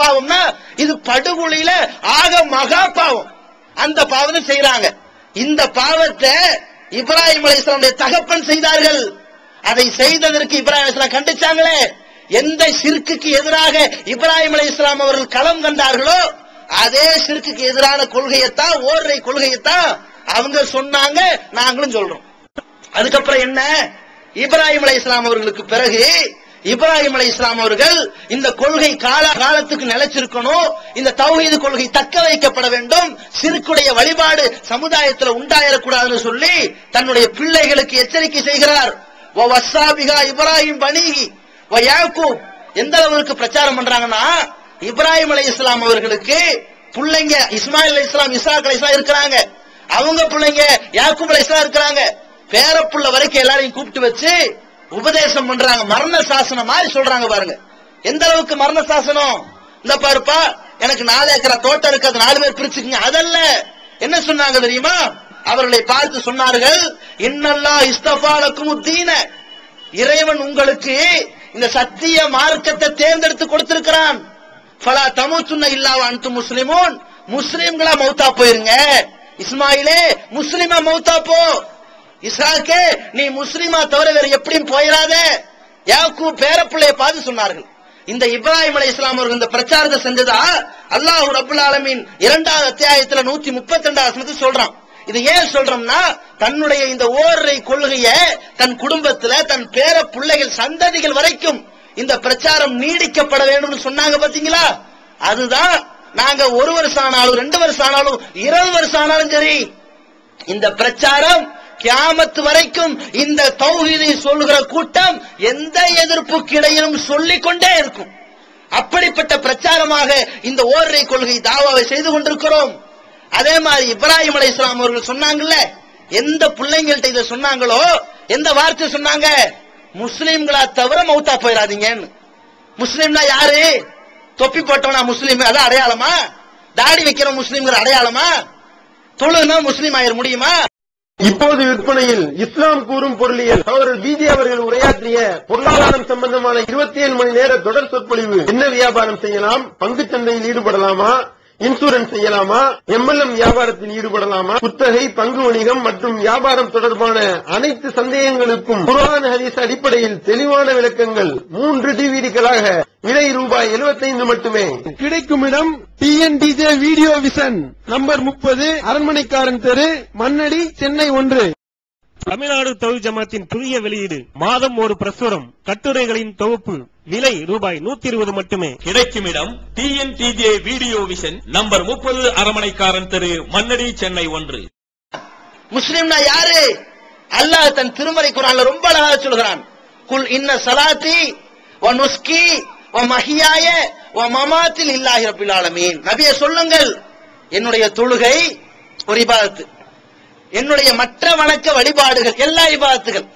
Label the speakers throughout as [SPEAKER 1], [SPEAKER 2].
[SPEAKER 1] பாவம்னா இது படுகொலையில ஆக மகா பாவம். அந்த பாவத்தை செய்யறாங்க இந்த பாவத்தை இப்ராஹிம் அலைஹிஸ்ஸலாமுடைய தகப்பன் செய்தார்கள். அதை செய்ததற்கு இப்ராஹிம் அலிஸ்லாம் கண்டிச்சாங்களே. எந்த சிற்குக்கு எதிராக இப்ராஹிம் அலி இஸ்லாம் அவர்கள் களம் கண்டார்களோ அதே சிற்குக்கு எதிரான கொள்கையைத்தான் ஓர்ரை கொள்கையைத்தான் அவங்க சொன்னாங்க நாங்களும் சொல்றோம். அதுக்கப்புறம் என்ன? இப்ராஹிம் அலி இஸ்லாம் அவர்களுக்கு பிறகு இப்ராஹிம் அலை இஸ்லாம் அவர்கள் இந்த கொள்கை கால காலத்துக்கு நிலைச்சிருக்கணும். இந்த தௌஹீது கொள்கை தக்க வைக்கப்பட வேண்டும். சிறுக்குடைய வழிபாடு சமுதாயத்தில் உண்டாயிடக்கூடாதுன்னு சொல்லி தன்னுடைய பிள்ளைகளுக்கு எச்சரிக்கை செய்கிறார். "வ வஸ்ஸாபிகா இப்ராஹிம் பணிகி ஓ யாக்கூப். எந்த அளவுக்கு பிரச்சாரம் பண்றாங்கன்னா இப்ராஹிம் அலை இஸ்லாம் அவர்களுக்கு பிள்ளைங்க இஸ்மாயில் அலி இஸ்லாம் இஸ்லாக் அலை இஸ்லாம் இருக்கிறாங்க. அவங்க பிள்ளைங்க யாக்கூப் அலி இஸ்லாம் இருக்கிறாங்க. பேரப்புள்ள வரைக்கும் எல்லாரையும் கூப்பிட்டு வச்சு உபதேசம் பண்றாங்க. மரண சாசனம் மாதிரி சொல்றாங்க பாருங்க. எந்த அளவுக்கு மரண சாசனம்? இந்த பாருப்பா எனக்கு நாலு ஏக்கரா தோட்டம் இருக்கு அது நாலு பேர் பிரிச்சுக்குங்க. அதல்ல என்ன சொன்னாங்க தெரியுமா? அவர்களை பார்த்து சொன்னார்கள் இன்னல்லா இஸ்தபாலக்கும் தீன. இறைவன் உங்களுக்கு இந்த சத்திய மார்க்கத்தை தேர்ந்தெடுத்து கொடுத்திருக்கிறான். பலா தமிழ் சுண்ண இல்லாவ அன்து முஸ்லிமோன். முஸ்லிம்களா மௌத்தா போயிருங்க. இஸ்மாயிலே முஸ்லிமா மௌத்தா போ. இஸ்ராக்கே நீ முஸ்லிமா தவிர வேற எப்படியும் போயிடாத. யாக்கூ பேரப்பிள்ளைய பார்த்து சொன்னார்கள். இந்த இப்ராஹிம் அலி இஸ்லாம் அவர்கள் இந்த பிரச்சாரத்தை செஞ்சதா? அல்லாஹ் ரபுல் ஆலமின் இரண்டாவது அத்தியாயத்துல நூத்தி முப்பத்தி ரெண்டாவது சொல்றான். இது ஏன் சொல்றோம்னா தன்னுடைய இந்த ஓரை கொள்கைய தன் குடும்பத்துல தன் பேர பிள்ளைகள் சந்ததிகள் வரைக்கும் இந்த பிரச்சாரம் நீடிக்கப்பட வேண்டும் சொன்னாங்க பாத்தீங்களா? அதுதான் நாங்க ஒரு வருஷம் ஆனாலும் ரெண்டு வருஷம் ஆனாலும் இருபது வருஷம் ஆனாலும் சரி. இந்த பிரச்சாரம் கியாமத்து வரைக்கும் இந்த தௌஹீதை சொல்லுகிற கூட்டம் எந்த எதிர்ப்புக்கு இடையிலும் சொல்லிக் கொண்டே இருக்கும். அப்படிப்பட்ட பிரச்சாரமாக இந்த ஓர்ரை கொள்கை தாவாவை செய்து கொண்டிருக்கிறோம். அதே மாதிரி இப்ராஹிம் அலை இஸ்லாம் அவர்கள் சொன்னாங்கல்ல எந்த பிள்ளைங்கள்ட்ட இதை சொன்னாங்களோ எந்த வார்த்தை சொன்னாங்க? முஸ்லீம்களா தவிர மௌத்தா போயிடாதீங்கன்னு முஸ்லீம்னா யாரு? தொப்பி போட்டவனா முஸ்லீம் அதான் அடையாளமா? தாடி வைக்கிற முஸ்லீம்ங்கிற அடையாளமா? தொழுனா முஸ்லீம் ஆயிர முடியுமா?
[SPEAKER 2] இப்போது விற்பனையில் இஸ்லாம் கூறும் பொருளியல். அவர்கள் பிஜே அவர்கள் உரையாற்றிய பொருளாதாரம் சம்பந்தமான இருபத்தி ஏழு மணி நேர தொடர் சொற்பொழிவு. என்ன வியாபாரம் செய்யலாம்? பங்கு சந்தையில் ஈடுபடலாமா? இன்சூரன்ஸ் செய்யலாமா? எம்எல்எம் வியாபாரத்தில் ஈடுபடலாமா? குத்தகை பங்கு வணிகம் மற்றும் வியாபாரம் தொடர்பான அனைத்து சந்தேகங்களுக்கும் குரான் ஹரிஸ் அடிப்படையில் தெளிவான விளக்கங்கள் மூன்று டிவிடிகளாக விலை ரூபாய் 75 மட்டுமே. கிடைக்கும் இடம் டிஎன்டிஜே வீடியோ விசன் நம்பர் முப்பது அரண்மனைக்காரன் தெரு மண்ணடி சென்னை ஒன்று.
[SPEAKER 3] தமிழ்நாடு தொழில் ஜமாத்தின் புதிய வெளியீடு. மாதம் ஒரு பிரசுரம். கட்டுரைகளின் தொகுப்பு. விலை ரூபாய் நூத்தி இருபது மட்டுமே.
[SPEAKER 4] கிடைக்கும் இடம் டிஎன்டிஜே வீடியோ விஷன் நம்பர் முப்பது அரமனைக்காரன் தெரு மன்னடி சென்னை ஒன்று.
[SPEAKER 1] முஸ்லிம்னா யாரு? அல்லாஹ் தன் திருமறை குரான்ல ரொம்ப அழகாக சொல்கிறான். குல் இன்ன சலாத்தி வ நுஸ்கி வ மஹியாய வ மமாத்தில் இல்லாஹி ரப்பில் ஆலமீன். நபியே சொல்லுங்கள். என்னுடைய தொழுகை ஒரு இபாதத்து. என்னுடைய மற்ற வணக்க வழிபாடுகள் எல்லா இபாதத்துகள்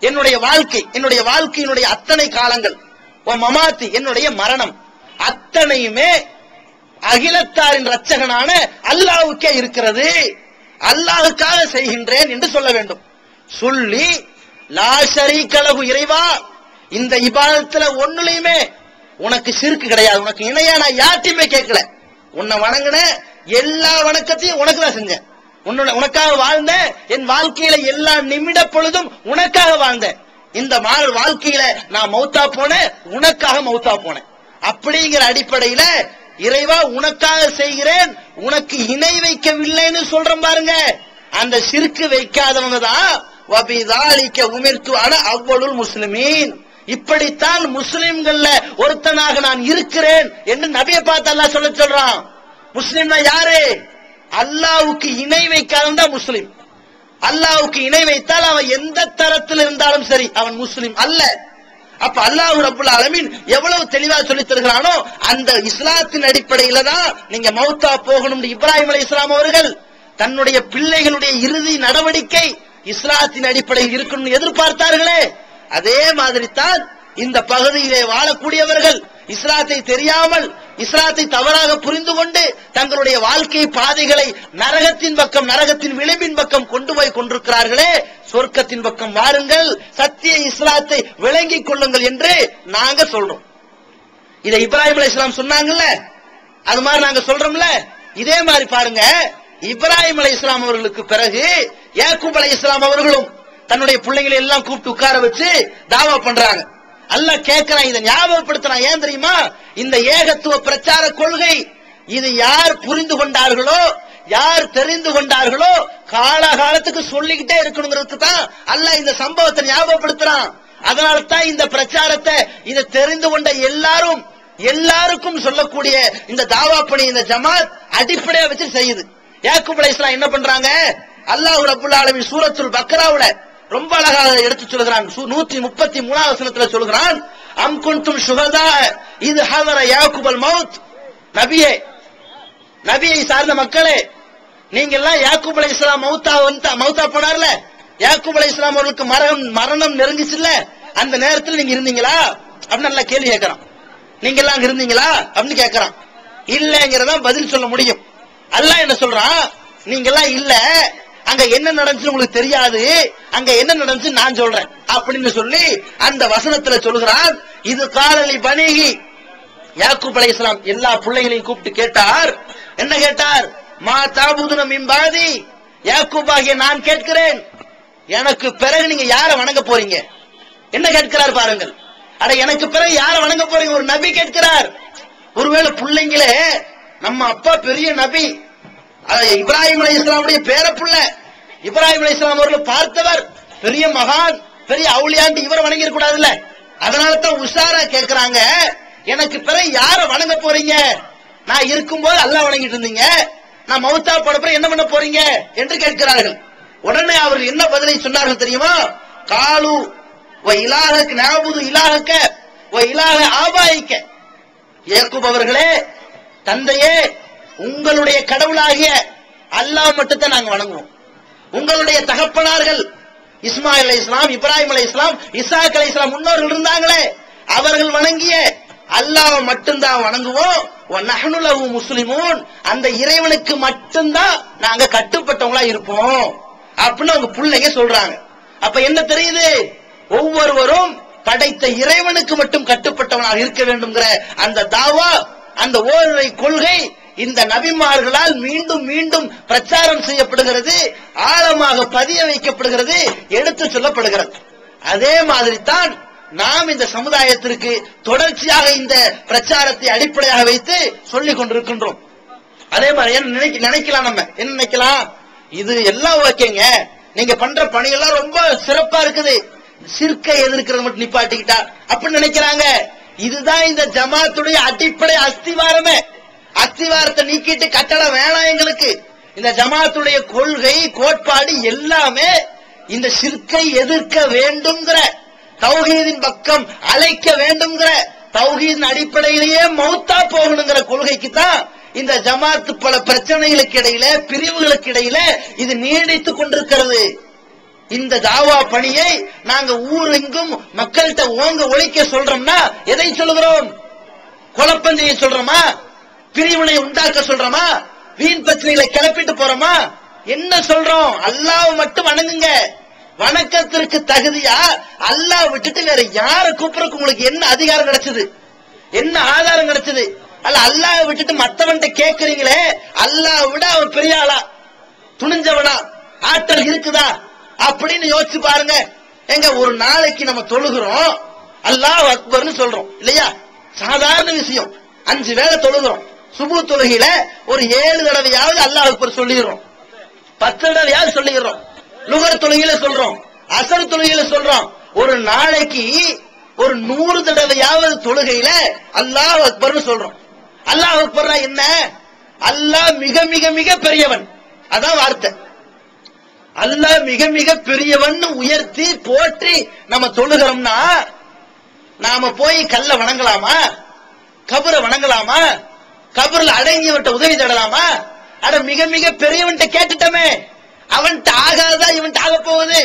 [SPEAKER 1] என்னுடைய வாழ்க்கை என்னுடைய வாழ்க்கையினுடைய அத்தனை காலங்கள் ஓ மமாத்தி என்னுடைய மரணம் அத்தனையுமே அகிலத்தாரின் ரட்சகனான அல்லாவுக்கே இருக்கிறது. அல்லாவுக்காக செய்கின்றேன் என்று சொல்ல வேண்டும். சொல்லி லாஷரி கலவு இறைவா இந்த இபாதத்துல ஒண்ணுலயுமே உனக்கு சிறுக்கு கிடையாது. உனக்கு இணையா நான் யார்ட்டையுமே கேட்கல. உன்னை வணங்கின எல்லா வணக்கத்தையும் உனக்கு தான் செஞ்சேன். உன்னோட உனக்காக வாழ்ந்தேன் என் வாழ்க்கையில எல்லா நிமிட பொழுதும் உனக்காக வாழ்ந்தேன். இந்த மா- வாழ்க்கையில நான் மௌத்தா போனேன் உனக்காக மௌத்தா போனேன். அப்படிங்கிற அடிப்படையில இறைவா உனக்காக செய்கிறேன் உனக்கு இணை வைக்கவில்லைன்னு சொல்றேன் பாருங்க. அந்த சிறுக்கு வைக்காதவங்க தான் வபிதாலிக்க உமிர்த்து அவ்வளவு முஸ்லிமீன். இப்படித்தான் முஸ்லிம்கள்ல ஒருத்தனாக நான் இருக்கிறேன் என்று நபியை பார்த்து சொல்ல சொல்றான். முஸ்லிம்னா யாரு? அல்லாவுக்கு இணை வைக்காதவன் தான் அல்லாவுக்கு இணை வைத்தால் அவன் எந்த தரத்தில் இருந்தாலும் சரி அவன் முஸ்லீம் அல்ல. அப்ப அல்லாஹ் ரப்புல் ஆலமீன் எவ்வளவு தெளிவா சொல்லி தருகிறானோ அந்த இஸ்லாத்தின் அடிப்படையில தான் நீங்க மௌத்தா போகணும் இப்ராஹிம் அலி இஸ்லாம் அவர்கள் தன்னுடைய பிள்ளைகளுடைய இறுதி நடவடிக்கை இஸ்லாத்தின் அடிப்படையில் இருக்கணும்னு எதிர்பார்த்தார்களே. அதே மாதிரி தான் இந்த பகுதியிலே வாழக்கூடியவர்கள் இஸ்லாத்தை தெரியாமல் இஸ்லாத்தை தவறாக புரிந்து கொண்டு தங்களுடைய வாழ்க்கை பாதைகளை நரகத்தின் பக்கம் நரகத்தின் விளிம்பின் பக்கம் கொண்டு போய் கொண்டிருக்கிறார்களே சொர்க்கத்தின் பக்கம் வாருங்கள் சத்திய இஸ்லாத்தை விளங்கிக் கொள்ளுங்கள் என்று நாங்க சொல்றோம். இதை இப்ராஹிம் இஸ்லாம் சொன்னாங்கல்ல? அது மாதிரி நாங்க சொல்றோம்ல? இதே மாதிரி பாருங்க இப்ராஹிம் இஸ்லாம் அவர்களுக்கு பிறகு யாக்கூப் இஸ்லாம் அவர்களும் தன்னுடைய பிள்ளைங்களை எல்லாம் கூப்பிட்டு உட்கார வச்சு தாவா பண்றாங்க. அல்லாஹ் கேட்கிறான் இதை ஞாபகப்படுத்துறான். ஏன் தெரியுமா? இந்த ஏகத்துவ பிரச்சார கொள்கை இது யார் புரிந்து கொண்டார்களோ யார் தெரிந்து கொண்டார்களோ காலகாலத்துக்கு சொல்லிக்கிட்டே இருக்கணுங்கிறதுக்கு தான் அல்லாஹ் இந்த சம்பவத்தை ஞாபகப்படுத்துறான். அதனால தான் இந்த பிரச்சாரத்தை இதை தெரிந்து கொண்ட எல்லாரும் எல்லாருக்கும் சொல்லக்கூடிய இந்த தாவா பணி இந்த ஜமாத் அடிப்படையா வச்சு செய்யுது. யாக்கூப் அலைஹிஸ்ஸலாம் என்ன பண்றாங்க? அல்லாஹ் ரப்புல் சூரத்துல் பக்ராவுல ரொம்ப அழகாக எடுத்து சொல்கிறான் சூ- நூத்தி முப்பத்தி மூணாவது வசனத்துல சொல்கிறான் அம் குன்தும் சுகதா இது ஹவர யாக்குபல் மவுத். நபியே நபியை சார்ந்த மக்களே நீங்க எல்லாம் யாக்குப் அலை இஸ்லாம் மௌத்தா வந்து மௌத்தா போனார்ல? யாக்குப் அலை இஸ்லாம் அவர்களுக்கு மரணம் மரணம் நெருங்கிச்சுல்ல? அந்த நேரத்தில் நீங்க இருந்தீங்களா? அப்படின்னு நல்லா கேள்வி கேட்கறான். நீங்க எல்லாம் அங்க இருந்தீங்களா? அப்படின்னு கேட்கறான். இல்லைங்கிறதான் பதில் சொல்ல முடியும். அல்ல என்ன சொல்றான்? நீங்க எல்லாம் இல்லை அங்க என்ன நடந்துச்சு உங்களுக்கு தெரியாது. அங்க என்ன நடந்துச்சு நான் சொல்றேன். அப்படின்னு சொல்லி அந்த வசனத்துல சொல்கிறான் இது காலலி பணிகி. யாக்கூப் அலைஹிஸ்ஸலாம் எல்லா பிள்ளைகளையும் கூப்பிட்டு கேட்டார். என்ன கேட்டார்? மா தாபுதுன மிம்பாதி யாக்கூப் ஆகிய நான் கேட்கிறேன். எனக்கு பிறகு நீங்க யார வணங்க போறீங்க? என்ன கேட்கிறார் பாருங்கள். அட எனக்கு பிறகு யார வணங்க போறீங்க? ஒரு நபி கேட்கிறார். ஒருவேளை பிள்ளைங்களே நம்ம அப்பா பெரிய நபி. இப்ராஹிம் அலி இஸ்லாமுடைய பேரப்புள்ள. இப்ராஹிம் அலி இஸ்லாம் அவர்கள் பார்த்தவர். பெரிய மகான் பெரிய அவுளியாண்டு இவரை வணங்கி கூடாதுல்ல அதனால தான் உஷாரா கேக்குறாங்க எனக்கு பிறகு யார வணங்க போறீங்க? நான் இருக்கும்போது அல்லாஹ் வணங்கிட்டு இருந்தீங்க. நான் மௌத்தா போனப்புறம் என்ன பண்ண போறீங்க? என்று கேட்கிறார்கள். உடனே அவர்கள் என்ன பதிலை சொன்னார்கள் தெரியுமா? காலு வ இலாஹக் நாபுது இலாஹக்க வ ஆபாயிக்க. ஏக்குப் அவர்களே தந்தையே உங்களுடைய கடவுளாகிய அல்லாஹ் மட்டும்தான் நாங்க வணங்குவோம் உங்களுடைய தகப்பனார்கள் இஸ்மாயில் அலி இஸ்லாம் இப்ராஹிம் அலி இஸ்லாம் இசாக் அலி இஸ்லாம் முன்னோர்கள் இருந்தாங்களே அவர்கள் வணங்கிய அல்லாஹ் மட்டும்தான் வணங்குவோம். வ நஹ்னு அந்த இறைவனுக்கு மட்டும்தான் நாங்க கட்டுப்பட்டவங்களா இருப்போம். அப்படின்னு அவங்க பிள்ளைங்க சொல்றாங்க. அப்ப என்ன தெரியுது? ஒவ்வொருவரும் படைத்த இறைவனுக்கு மட்டும் கட்டுப்பட்டவனாக இருக்க வேண்டும்ங்கிற அந்த தாவா அந்த ஓரிரை கொள்கை இந்த நபிமார்களால் மீண்டும் மீண்டும் பிரச்சாரம் செய்யப்படுகிறது ஆழமாக பதிய வைக்கப்படுகிறது எடுத்து சொல்லப்படுகிறது. அதே மாதிரி தான் நாம் இந்த சமுதாயத்திற்கு தொடர்ச்சியாக இந்த பிரச்சாரத்தை அடிப்படையாக வைத்து சொல்லிக் கொண்டிருக்கின்றோம். அதே மாதிரி என்ன நினைக்கலாம் நம்ம. என்ன நினைக்கலாம்? இது எல்லாம் ஓகேங்க. நீங்க பண்ற பணியெல்லாம் ரொம்ப சிறப்பா இருக்குது. சிற்கை எதிர்க்கிறது மட்டும் நிப்பாட்டிக்கிட்டா அப்படின்னு நினைக்கிறாங்க. இதுதான் இந்த ஜமாத்துடைய அடிப்படை அஸ்திவாரமே. அஸ்திவாரத்தை நீக்கிட்டு கட்டடம் வேணாம் எங்களுக்கு. இந்த ஜமாத்துடைய கொள்கை கோட்பாடு எல்லாமே இந்த சிற்கை எதிர்க்க வேண்டும்ங்கிற தௌஹீதின் பக்கம் அழைக்க வேண்டும்ங்கிற தௌஹீதின் அடிப்படையிலேயே மௌத்தா போகணுங்கிற கொள்கைக்கு தான் இந்த ஜமாத்து பல பிரச்சனைகளுக்கு இடையில பிரிவுகளுக்கு இடையில இது நீடித்துக் கொண்டிருக்கிறது. இந்த தாவா பணியை நாங்க ஊரெங்கும் மக்கள்கிட்ட ஓங்க ஒழிக்க சொல்றோம்னா எதை சொல்கிறோம் குழப்பம் செய்ய சொல்றோமா? பிரிவினை உண்டாக்க சொல்றோமா? வீண் பிரச்சனைகளை கிளப்பிட்டு போறோமா? என்ன சொல்றோம்? அல்லாஹ் மட்டும் வணங்குங்க. வணக்கத்திற்கு தகுதியா? அல்லாஹ் விட்டுட்டு வேற யார கூப்பிடறதுக்கு உங்களுக்கு என்ன அதிகாரம் கிடைச்சது? என்ன ஆதாரம் கிடைச்சது? அல்ல அல்லாஹ் விட்டுட்டு மத்தவன்ட்ட கேக்குறீங்களே அல்லாஹ் விட அவன் பெரிய ஆளா? துணிஞ்சவனா? ஆற்றல் இருக்குதா? அப்படின்னு யோசிச்சு பாருங்க. எங்க ஒரு நாளைக்கு நம்ம தொழுகிறோம் அல்லாஹ் அக்பர்னு சொல்றோம் இல்லையா? சாதாரண விஷயம். அஞ்சு வேளை தொழுகிறோம். சுபு தொழுகையில ஒரு ஏழு தடவையாவது அல்லாஹ் அக்பர் சொல்லிடுறோம். பத்து தடவையாவது சொல்லிடுறோம். லுகர் தொழுகையில சொல்றோம். அசர் தொழுகையில சொல்றோம். ஒரு நாளைக்கு ஒரு நூறு தடவையாவது தொழுகையில அல்லாஹ் அக்பர்னு சொல்றோம். அல்லாஹ் அக்பர்னா என்ன? அல்லாஹ் மிக மிக மிக பெரியவன். அதான் வார்த்தை. அல்லாஹ் மிக மிக பெரியவன் உயர்த்தி போற்றி நம்ம தொழுகிறோம்னா நாம போய் கல்ல வணங்கலாமா? கபரை வணங்கலாமா? கபர்ல அடங்கியவன்ட்ட உதவி தேடலாமா? அட மிக மிக பெரியவன்ட்ட கேட்டுட்டமே. அவன்கிட்ட ஆகாதா இவன்கிட்ட ஆக போகுது?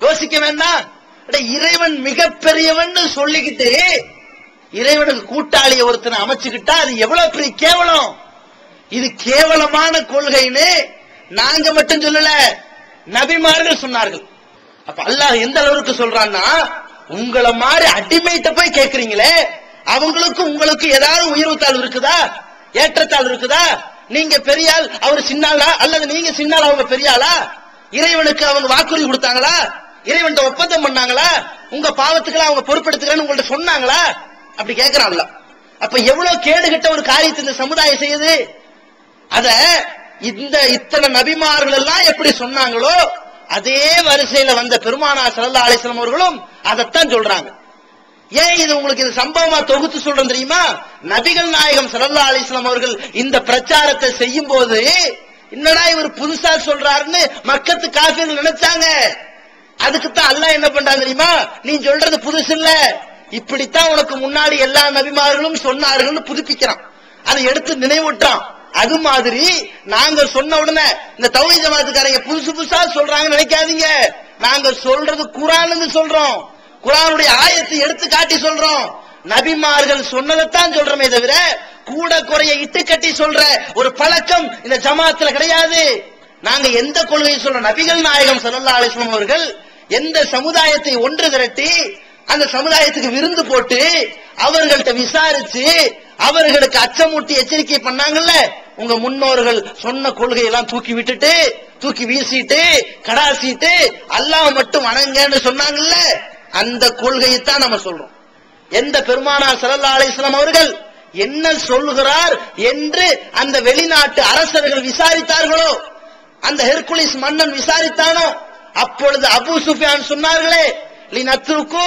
[SPEAKER 1] யோசிக்க வேண்டாம். அட இறைவன் மிக பெரியவன் சொல்லிக்கிட்டு இறைவனுக்கு கூட்டாளிய ஒருத்தனை அமைச்சுக்கிட்டா அது எவ்வளவு பெரிய கேவலம்? இது கேவலமான கொள்கைன்னு நாங்க மட்டும் சொல்லல நபிமார்கள் சொன்னார்கள். அப்ப அல்லாஹ் எந்த அளவுக்கு சொல்றான்னா உங்களை மாதிரி அடிமைட்ட போய் கேக்குறீங்களே அவங்களுக்கும் உங்களுக்கும் ஏதாவது உயர்வு தாழ்வு இருக்குதா? ஏற்றத்தாள் இருக்குதா? நீங்க பெரியால் அவர் சின்னாளா? அல்லது நீங்க சின்னால் அவங்க பெரியாளா? இறைவனுக்கு அவங்க வாக்குறுதி கொடுத்தாங்களா? இறைவன் ஒப்பந்தம் பண்ணாங்களா? உங்க பாவத்துக்கெல்லாம் அவங்க பொறுப்பெடுத்துக்கிறேன்னு உங்கள்ட்ட சொன்னாங்களா? அப்படி கேட்கிறான்ல அப்ப எவ்வளவு கேடுகிட்ட ஒரு காரியத்தை இந்த சமுதாயம் செய்யுது? அத இந்த இத்தனை நபிமார்கள் எல்லாம் எப்படி சொன்னாங்களோ அதே வரிசையில வந்த பெருமானா சல்லா அலிஸ்லாம் அவர்களும் அதைத்தான் சொல்றாங்க. ஏன் இது உங்களுக்கு இது சம்பவமா தொகுத்து சொல்றேன் தெரியுமா? நபிகள் நாயகம் சல்லா அலிஸ்லாம் அவர்கள் இந்த பிரச்சாரத்தை செய்யும் போது என்னடா இவர் புதுசா சொல்றாருன்னு மக்கத்து காஃபிர்கள் நினைச்சாங்க. அதுக்குத்தான் அல்லாஹ் என்ன பண்றான் தெரியுமா? நீ சொல்றது புதுசு இல்ல. இப்படித்தான் உனக்கு முன்னாடி எல்லா நபிமார்களும் சொன்னார்கள்னு புதுப்பிக்கிறான். அதை எடுத்து நினைவூட்டான் அது மாதிரி நாங்க சொன்ன உடனே இந்த தௌஹி ஜமாத்துக்காரங்க புதுசு புதுசா சொல்றாங்கன்னு நினைக்காதீங்க. நாங்க சொல்றது குரான்னு சொல்றோம். குரானுடைய ஆயத்தை எடுத்து காட்டி சொல்றோம். நபிமார்கள் சொன்னதைத்தான் சொல்றமே தவிர கூட குறைய இட்டு கட்டி சொல்ற ஒரு பழக்கம் இந்த ஜமாத்துல கிடையாது. நாங்க எந்த கொள்கையை சொல்றோம்? நபிகள் நாயகம் சல்லா அலைஹி அவர்கள் எந்த சமுதாயத்தை ஒன்று திரட்டி அந்த சமுதாயத்துக்கு விருந்து போட்டு அவர்கள்ட்ட விசாரிச்சு அவர்களுக்கு அச்சமூட்டி எச்சரிக்கை பண்ணாங்கல்ல? உங்க முன்னோர்கள் சொன்ன கொள்கையெல்லாம் தூக்கி விட்டுட்டு தூக்கி வீசிட்டு கடாசிட்டு அல்லாஹ் மட்டும் வணங்கன்னு சொன்னாங்கல்ல? அந்த கொள்கையைத்தான் நம்ம சொல்றோம். எந்த பெருமானா ஸல்லல்லாஹு அலிஸ்லாம் அவர்கள் என்ன சொல்லுகிறார் என்று அந்த வெளிநாட்டு அரசர்கள் விசாரித்தார்களோ அந்த ஹெர்குலிஸ் மன்னன் விசாரித்தானோ அப்பொழுது அபு சுஃபியான் சொன்னார்களே லினத்ருக்கு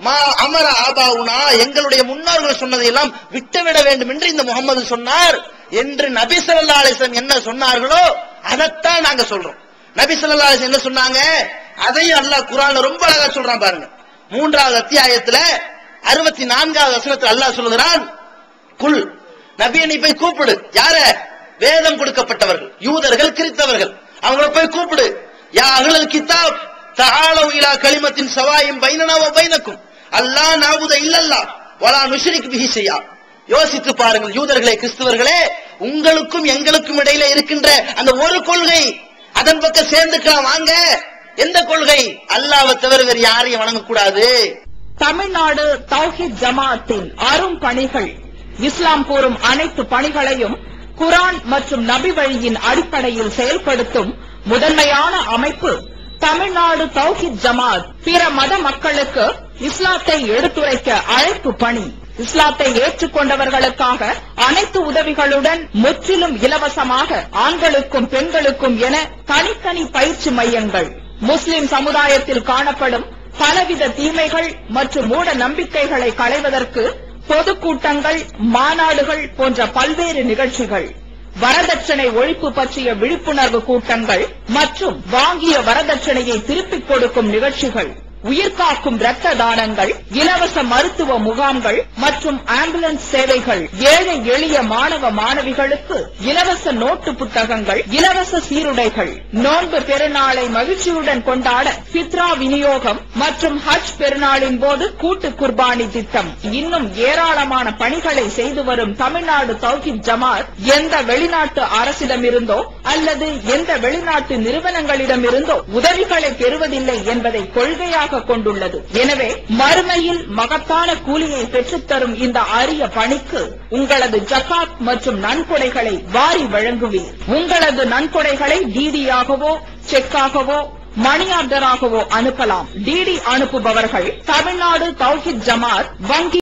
[SPEAKER 1] மா அமர ஆபாவுனா எங்களுடைய முன்னோர்கள் சொன்னதையெல்லாம் விட்டுவிட வேண்டும் என்று இந்த முகமது சொன்னார் என்று நபி சொல்லா அலிஸ்லாம் என்ன சொன்னார்களோ அதைத்தான் நாங்க சொல்றோம். நபி சொல்லா அலிஸ்லாம் என்ன சொன்னாங்க? அதையும் அல்லாஹ் குரான் ரொம்ப அழகா சொல்றான் பாருங்க. மூன்றாவது அத்தியாயத்துல அறுபத்தி நான்காவது வசனத்தில் அல்லாஹ் சொல்லுகிறான் குல் நபியை நீ போய் கூப்பிடு. யார? வேதம் கொடுக்கப்பட்டவர்கள் யூதர்கள் கிறித்தவர்கள். அவங்கள போய் கூப்பிடு. யா அகலல் கிதாப் தஆலவு இலா கலிமத்தின் சவாயும் பைனனா வ பைனக்கும். அல்லாஹ் நாபுத இல்லல்லா வலா நுஷ்ரிக் பிஹி ஷையா. யோசித்து பாருங்கள் யூதர்களே கிறிஸ்தவர்களே உங்களுக்கும் எங்களுக்கும் இடையில இருக்கின்ற அந்த ஒரு கொள்கை அதன் பக்கம் சேர்ந்துக்கலாம் வாங்க. எந்த கொள்கை? அல்லாவை தவிர வேறு யாரையும் வணங்கக்கூடாது.
[SPEAKER 5] தமிழ்நாடு தௌஹித் ஜமாத்தின் அரும் பணிகள். இஸ்லாம் கூறும் அனைத்து பணிகளையும் குரான் மற்றும் நபி வழியின் அடிப்படையில் செயல்படுத்தும் முதன்மையான அமைப்பு தமிழ்நாடு தௌஹித் ஜமாத். பிற மத மக்களுக்கு இஸ்லாத்தை எடுத்துரைக்க அழைப்பு பணி. இஸ்லாத்தை ஏற்றுக்கொண்டவர்களுக்காக அனைத்து உதவிகளுடன் முற்றிலும் இலவசமாக ஆண்களுக்கும் பெண்களுக்கும் என தனித்தனி பயிற்சி மையங்கள். முஸ்லிம் சமுதாயத்தில் காணப்படும் பலவித தீமைகள் மற்றும் மூட நம்பிக்கைகளை களைவதற்கு பொதுக்கூட்டங்கள் மாநாடுகள் போன்ற பல்வேறு நிகழ்ச்சிகள் வரதட்சணை ஒழிப்பு பற்றிய விழிப்புணர்வு கூட்டங்கள் மற்றும் வாங்கிய வரதட்சணையை திருப்பிக் கொடுக்கும் நிகழ்ச்சிகள். உயிர்காக்கும் இரத்த தானங்கள் இலவச மருத்துவ முகாம்கள் மற்றும் ஆம்புலன்ஸ் சேவைகள் ஏழை எளிய மாணவ மாணவிகளுக்கு இலவச நோட்டு புத்தகங்கள் இலவச சீருடைகள். நோன்பு பெருநாளை மகிழ்ச்சியுடன் கொண்டாட சித்ரா விநியோகம் மற்றும் ஹஜ் பெருநாளின் போது கூட்டு குர்பானி திட்டம். இன்னும் ஏராளமான பணிகளை செய்து வரும் தமிழ்நாடு தௌஹித் ஜமாத் எந்த வெளிநாட்டு அரசிடமிருந்தோ அல்லது எந்த வெளிநாட்டு நிறுவனங்களிடமிருந்தோ உதவிகளை பெறுவதில்லை என்பதை கொள்கையாக கொண்டுள்ளது. எனவே மறுமையில் மகத்தான கூலியை பெற்றுத்தரும் இந்த அரிய பணிக்கு உங்களது ஜகாத் மற்றும் நன்கொடைகளை வாரி வழங்குவீர். உங்களது நன்கொடைகளை டிடியாகவோ செக்காகவோ மணி ஆர்டராகவோ அனுப்பலாம். டிடி அனுப்புபவர்கள் தமிழ்நாடு தௌஹித் ஜமாத் வங்கி